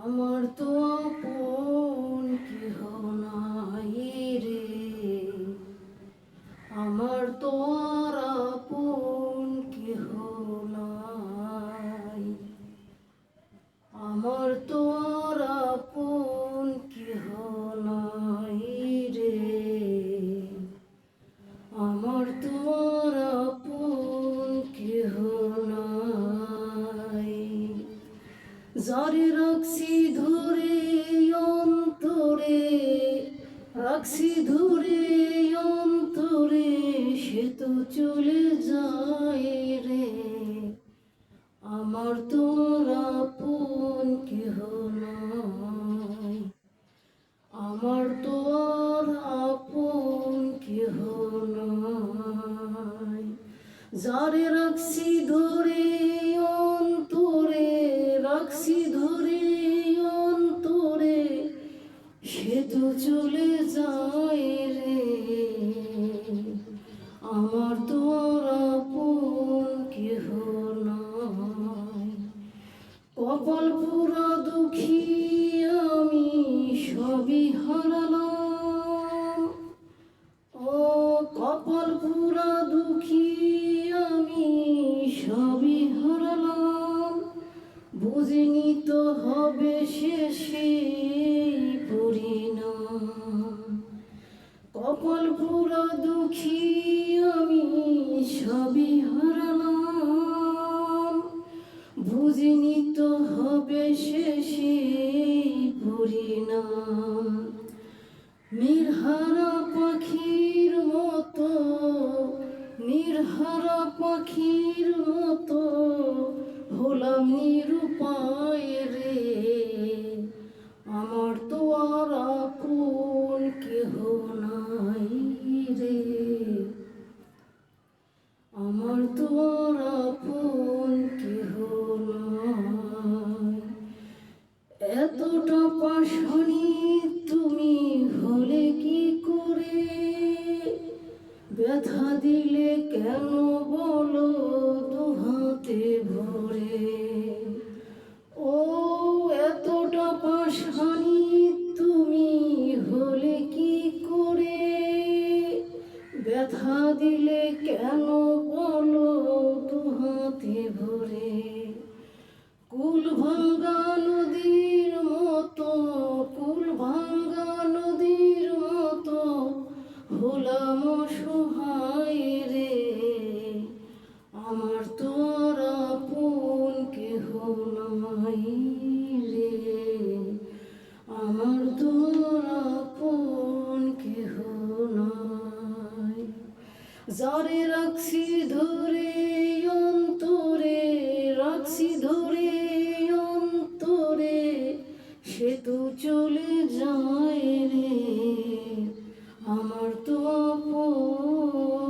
আমার তো যারে রাখছি ধরে অন্তরে, রাখছি ধরে অন্তরে, সে তো চলে যায় রে। আমার তো আর আপন কেহ নাই। আমার তো আর আপন কেহ নাই। যারে রাখছি ধরে তো চলে যায় রে। আমার তো আর কেহ নাই। কপাল পুরা দুঃখী আমি সবই হারালাম। ও কপাল পুরা দুঃখী আমি সবই হারালাম। বুঝিনি তো হবে শেষে কপাল পুরা দুঃখী আমি সবই হারালাম। বুঝিনি তো হবে শেষে পরিণাম। নির্হারা পাখির মতো, নির্হারা পাখির মতো, হলাম নিরুপায় রে আমার তোর আপন কেহ এতটা পাশনি তুমি হলে কি করে? ব্যথা দিলে কেন বলো? দিলে কেন বলো দুহাতে ভরে? কুল ভাঙ্গা নদীর মতো, কুল ভাঙ্গা নদীর মতো হলাম সহায় রে। আমার তো আর আপন কেহ নাই। যারে রাখছি ধরে, অন্তরে রাখছি ধরে, অন্তরে, সে তো চলে যায় রে আমার তো আপন